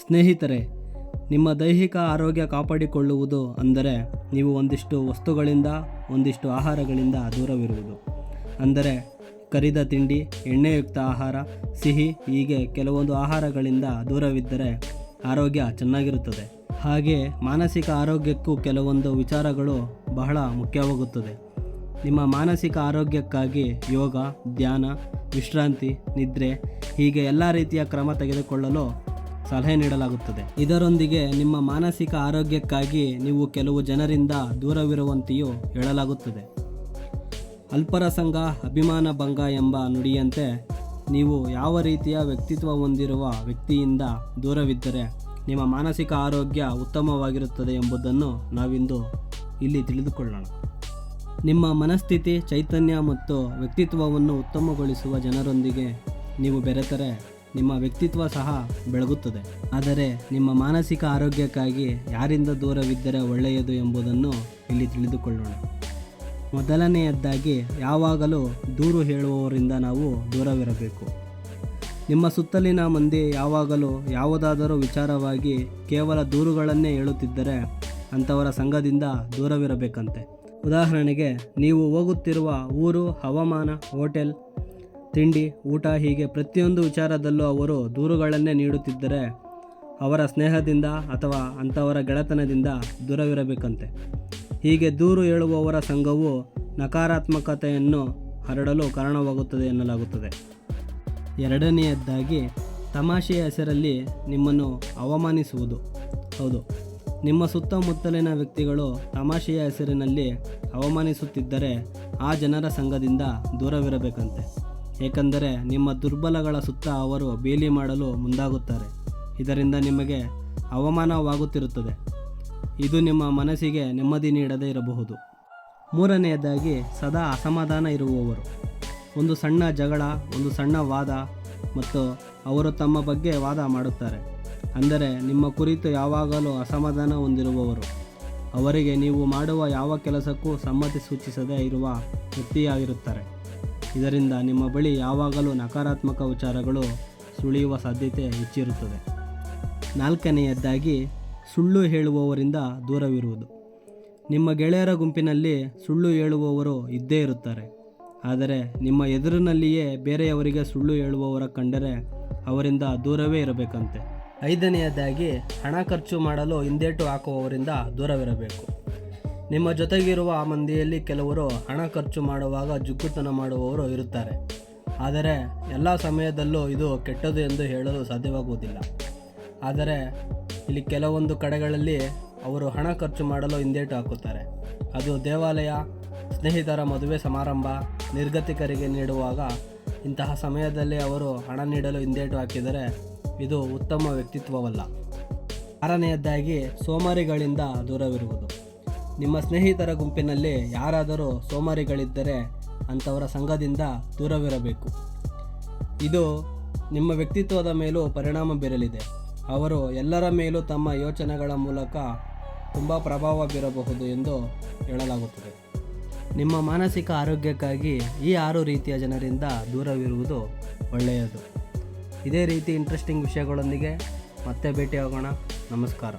ಸ್ನೇಹಿತರೆ, ನಿಮ್ಮ ದೈಹಿಕ ಆರೋಗ್ಯ ಕಾಪಾಡಿಕೊಳ್ಳುವುದು ಅಂದರೆ ನೀವು ಒಂದಿಷ್ಟು ವಸ್ತುಗಳಿಂದ, ಒಂದಿಷ್ಟು ಆಹಾರಗಳಿಂದ ದೂರವಿರುವುದು. ಅಂದರೆ ಕರಿದ ತಿಂಡಿ, ಎಣ್ಣೆಯುಕ್ತ ಆಹಾರ, ಸಿಹಿ, ಹೀಗೆ ಕೆಲವೊಂದು ಆಹಾರಗಳಿಂದ ದೂರವಿದ್ದರೆ ಆರೋಗ್ಯ ಚೆನ್ನಾಗಿರುತ್ತದೆ. ಹಾಗೆ ಮಾನಸಿಕ ಆರೋಗ್ಯಕ್ಕೂ ಕೆಲವೊಂದು ವಿಚಾರಗಳು ಬಹಳ ಮುಖ್ಯವಾಗುತ್ತದೆ. ನಿಮ್ಮ ಮಾನಸಿಕ ಆರೋಗ್ಯಕ್ಕಾಗಿ ಯೋಗ, ಧ್ಯಾನ, ವಿಶ್ರಾಂತಿ, ನಿದ್ರೆ ಹೀಗೆ ಎಲ್ಲ ರೀತಿಯ ಕ್ರಮ ತೆಗೆದುಕೊಳ್ಳಲು ಸಲಹೆ ನೀಡಲಾಗುತ್ತದೆ. ಇದರೊಂದಿಗೆ ನಿಮ್ಮ ಮಾನಸಿಕ ಆರೋಗ್ಯಕ್ಕಾಗಿ ನೀವು ಕೆಲವು ಜನರಿಂದ ದೂರವಿರುವಂತೆಯೂ ಹೇಳಲಾಗುತ್ತದೆ. ಅಲ್ಪರ ಸಂಘ ಅಭಿಮಾನ ಭಂಗ ಎಂಬ ನುಡಿಯಂತೆ ನೀವು ಯಾವ ರೀತಿಯ ವ್ಯಕ್ತಿತ್ವ ಹೊಂದಿರುವ ವ್ಯಕ್ತಿಯಿಂದ ದೂರವಿದ್ದರೆ ನಿಮ್ಮ ಮಾನಸಿಕ ಆರೋಗ್ಯ ಉತ್ತಮವಾಗಿರುತ್ತದೆ ಎಂಬುದನ್ನು ನಾವಿಂದು ಇಲ್ಲಿ ತಿಳಿದುಕೊಳ್ಳೋಣ. ನಿಮ್ಮ ಮನಸ್ಥಿತಿ, ಚೈತನ್ಯ ಮತ್ತು ವ್ಯಕ್ತಿತ್ವವನ್ನು ಉತ್ತಮಗೊಳಿಸುವ ಜನರೊಂದಿಗೆ ನೀವು ಬೆರೆತರೆ ನಿಮ್ಮ ವ್ಯಕ್ತಿತ್ವ ಸಹ ಬೆಳಗುತ್ತದೆ. ಆದರೆ ನಿಮ್ಮ ಮಾನಸಿಕ ಆರೋಗ್ಯಕ್ಕಾಗಿ ಯಾರಿಂದ ದೂರವಿದ್ದರೆ ಒಳ್ಳೆಯದು ಎಂಬುದನ್ನು ಇಲ್ಲಿ ತಿಳಿದುಕೊಳ್ಳೋಣ. ಮೊದಲನೆಯದ್ದಾಗಿ ಯಾವಾಗಲೂ ದೂರು ಹೇಳುವವರಿಂದ ನಾವು ದೂರವಿರಬೇಕು. ನಿಮ್ಮ ಸುತ್ತಲಿನ ಮಂದಿ ಯಾವಾಗಲೂ ಯಾವುದಾದರೂ ವಿಚಾರವಾಗಿ ಕೇವಲ ದೂರುಗಳನ್ನೇ ಹೇಳುತ್ತಿದ್ದರೆ ಅಂಥವರ ಸಂಘದಿಂದ ದೂರವಿರಬೇಕಂತೆ. ಉದಾಹರಣೆಗೆ, ನೀವು ಹೋಗುತ್ತಿರುವ ಊರು, ಹವಾಮಾನ, ಹೋಟೆಲ್ ತಿಂಡಿ, ಊಟ ಹೀಗೆ ಪ್ರತಿಯೊಂದು ವಿಚಾರದಲ್ಲೂ ಅವರು ದೂರುಗಳನ್ನೇ ನೀಡುತ್ತಿದ್ದರೆ ಅವರ ಸ್ನೇಹದಿಂದ ಅಥವಾ ಅಂಥವರ ಗೆಳೆತನದಿಂದ ದೂರವಿರಬೇಕಂತೆ. ಹೀಗೆ ದೂರು ಹೇಳುವವರ ಸಂಘವು ನಕಾರಾತ್ಮಕತೆಯನ್ನು ಹರಡಲು ಕಾರಣವಾಗುತ್ತದೆ ಎನ್ನಲಾಗುತ್ತದೆ. ಎರಡನೆಯದ್ದಾಗಿ, ತಮಾಷೆಯ ಹೆಸರಲ್ಲಿ ನಿಮ್ಮನ್ನು ಅವಮಾನಿಸುವುದು. ಹೌದು, ನಿಮ್ಮ ಸುತ್ತಮುತ್ತಲಿನ ವ್ಯಕ್ತಿಗಳು ತಮಾಷೆಯ ಹೆಸರಿನಲ್ಲಿ ಅವಮಾನಿಸುತ್ತಿದ್ದರೆ ಆ ಜನರ ಸಂಘದಿಂದ ದೂರವಿರಬೇಕಂತೆ. ಏಕೆಂದರೆ ನಿಮ್ಮ ದುರ್ಬಲಗಳ ಸುತ್ತ ಅವರು ಬೇಲಿ ಮಾಡಲು ಮುಂದಾಗುತ್ತಾರೆ. ಇದರಿಂದ ನಿಮಗೆ ಅವಮಾನವಾಗುತ್ತಿರುತ್ತದೆ. ಇದು ನಿಮ್ಮ ಮನಸ್ಸಿಗೆ ನೆಮ್ಮದಿ ನೀಡದೇ ಇರಬಹುದು. ಮೂರನೆಯದಾಗಿ, ಸದಾ ಅಸಮಾಧಾನ ಇರುವವರು. ಒಂದು ಸಣ್ಣ ಜಗಳ, ಒಂದು ಸಣ್ಣ ವಾದ ಮತ್ತು ಅವರು ತಮ್ಮ ಬಗ್ಗೆ ವಾದ ಮಾಡುತ್ತಾರೆ. ಅಂದರೆ, ನಿಮ್ಮ ಕುರಿತು ಯಾವಾಗಲೂ ಅಸಮಾಧಾನ ಹೊಂದಿರುವವರು. ಅವರಿಗೆ ನೀವು ಮಾಡುವ ಯಾವ ಕೆಲಸಕ್ಕೂ ಸಮ್ಮತಿ ಸೂಚಿಸದೇ ಇರುವ ವ್ಯಕ್ತಿಯಾಗಿರುತ್ತಾರೆ. ಇದರಿಂದ ನಿಮ್ಮ ಬಳಿ ಯಾವಾಗಲೂ ನಕಾರಾತ್ಮಕ ವಿಚಾರಗಳು ಸುಳಿಯುವ ಸಾಧ್ಯತೆ ಹೆಚ್ಚಿರುತ್ತದೆ. ನಾಲ್ಕನೆಯದ್ದಾಗಿ, ಸುಳ್ಳು ಹೇಳುವವರಿಂದ ದೂರವಿರುವುದು. ನಿಮ್ಮ ಗೆಳೆಯರ ಗುಂಪಿನಲ್ಲಿ ಸುಳ್ಳು ಹೇಳುವವರು ಇದ್ದೇ ಇರುತ್ತಾರೆ. ಆದರೆ ನಿಮ್ಮ ಎದುರಿನಲ್ಲಿಯೇ ಬೇರೆಯವರಿಗೆ ಸುಳ್ಳು ಹೇಳುವವರ ಕಂಡರೆ ಅವರಿಂದ ದೂರವೇ ಇರಬೇಕಂತೆ. ಐದನೆಯದಾಗಿ ಹಣ ಖರ್ಚು ಮಾಡಲು ಹಿಂದೇಟು ಹಾಕುವವರಿಂದ ದೂರವಿರಬೇಕು. ನಿಮ್ಮ ಜೊತೆಗಿರುವ ಆ ಮಂದಿಯಲ್ಲಿ ಕೆಲವರು ಹಣ ಖರ್ಚು ಮಾಡುವಾಗ ಜುಗ್ಗುತನ ಮಾಡುವವರು ಇರುತ್ತಾರೆ. ಆದರೆ ಎಲ್ಲ ಸಮಯದಲ್ಲೂ ಇದು ಕೆಟ್ಟದು ಎಂದು ಹೇಳಲು ಸಾಧ್ಯವಾಗುವುದಿಲ್ಲ. ಆದರೆ ಇಲ್ಲಿ ಕೆಲವೊಂದು ಕಡೆಗಳಲ್ಲಿ ಅವರು ಹಣ ಖರ್ಚು ಮಾಡಲು ಹಿಂದೇಟು ಹಾಕುತ್ತಾರೆ. ಅದು ದೇವಾಲಯ, ಸ್ನೇಹಿತರ ಮದುವೆ ಸಮಾರಂಭ, ನಿರ್ಗತಿಕರಿಗೆ ನೀಡುವಾಗ ಇಂತಹ ಸಮಯದಲ್ಲಿ ಅವರು ಹಣ ನೀಡಲು ಹಿಂದೇಟು ಹಾಕಿದರೆ ಇದು ಉತ್ತಮ ವ್ಯಕ್ತಿತ್ವವಲ್ಲ. ಆರನೆಯದ್ದಾಗಿ ಸೋಮಾರಿಗಳಿಂದ ದೂರವಿರುವುದು. ನಿಮ್ಮ ಸ್ನೇಹಿತರ ಗುಂಪಿನಲ್ಲಿ ಯಾರಾದರೂ ಸೋಮಾರಿಗಳಿದ್ದರೆ ಅಂಥವರ ಸಂಘದಿಂದ ದೂರವಿರಬೇಕು. ಇದು ನಿಮ್ಮ ವ್ಯಕ್ತಿತ್ವದ ಮೇಲೂ ಪರಿಣಾಮ ಬೀರಲಿದೆ. ಅವರು ಎಲ್ಲರ ಮೇಲೂ ತಮ್ಮ ಯೋಚನೆಗಳ ಮೂಲಕ ತುಂಬ ಪ್ರಭಾವ ಬೀರಬಹುದು ಎಂದು ಹೇಳಲಾಗುತ್ತದೆ. ನಿಮ್ಮ ಮಾನಸಿಕ ಆರೋಗ್ಯಕ್ಕಾಗಿ ಈ ಆರು ರೀತಿಯ ಜನರಿಂದ ದೂರವಿರುವುದು ಒಳ್ಳೆಯದು. ಇದೇ ರೀತಿ ಇಂಟ್ರೆಸ್ಟಿಂಗ್ ವಿಷಯಗಳೊಂದಿಗೆ ಮತ್ತೆ ಭೇಟಿಯಾಗೋಣ. ನಮಸ್ಕಾರ.